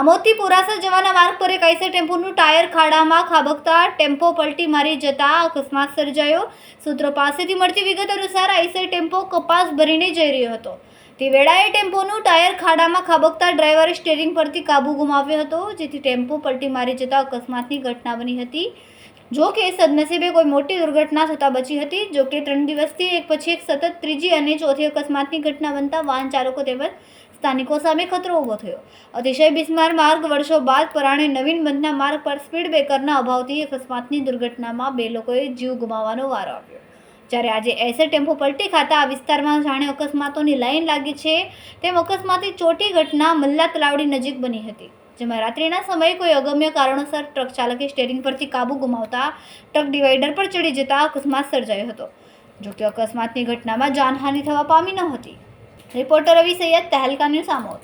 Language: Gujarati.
આમોદથી પુરાસર જવાના માર્ગ પર એક આઈસર ટેમ્પોનું ટાયર ખાડામાં ખાબકતા ટેમ્પો પલટી મારી જતા અકસ્માત સર્જાયો. સૂત્રો પાસેથી મળતી વિગત અનુસાર આઈસર ટેમ્પો કપાસ ભરીને જઈ રહ્યો હતો. તે વેળાએ ટેમ્પોનું ટાયર ખાડામાં ખાબકતા ડ્રાઈવરે સ્ટેરિંગ પરથી કાબુ ગુમાવ્યો હતો, જેથી ટેમ્પો પલટી મારી જતા અકસ્માતની ઘટના બની હતી. જો કે સદનસીબે કોઈ મોટી દુર્ઘટના થતાં બચી હતી, જો કે ત્રણ દિવસથી એક પછી એક સતત ત્રીજી અને ચોથી અકસ્માતની ઘટના બનતા વાહન ચાલકો તેમજ સ્થાનિકો સામે ખતરો ઊભો થયો. અતિશય બિસ્માર માર્ગ વર્ષો બાદ પરાણે નવીન બંધના માર્ગ પર સ્પીડ બ્રેકરના અભાવથી અકસ્માતની દુર્ઘટનામાં બે લોકોએ જીવ ગુમાવવાનો વારો આવ્યો. જ્યારે આજે એસર ટેમ્પો પલટી ખાતા આ વિસ્તારમાં જાણે અકસ્માતોની લાઈન લાગી છે, તેમ અકસ્માતની ચોટી ઘટના મલ્લા તલાવડી નજીક બની હતી. જેમાં રાત્રિના સમયે કોઈ અગમ્ય કારણોસર ટ્રક ચાલકે સ્ટેરિંગ પરથી કાબુ ગુમાવતા ટ્રક ડિવાઈડર પર ચડી જતા અકસ્માત સર્જાયો હતો જોકે અકસ્માતની ઘટનામાં જાનહાનિ થવા પામી ન હતી. Reporter Ravi Saiyad Tehelka news Amod.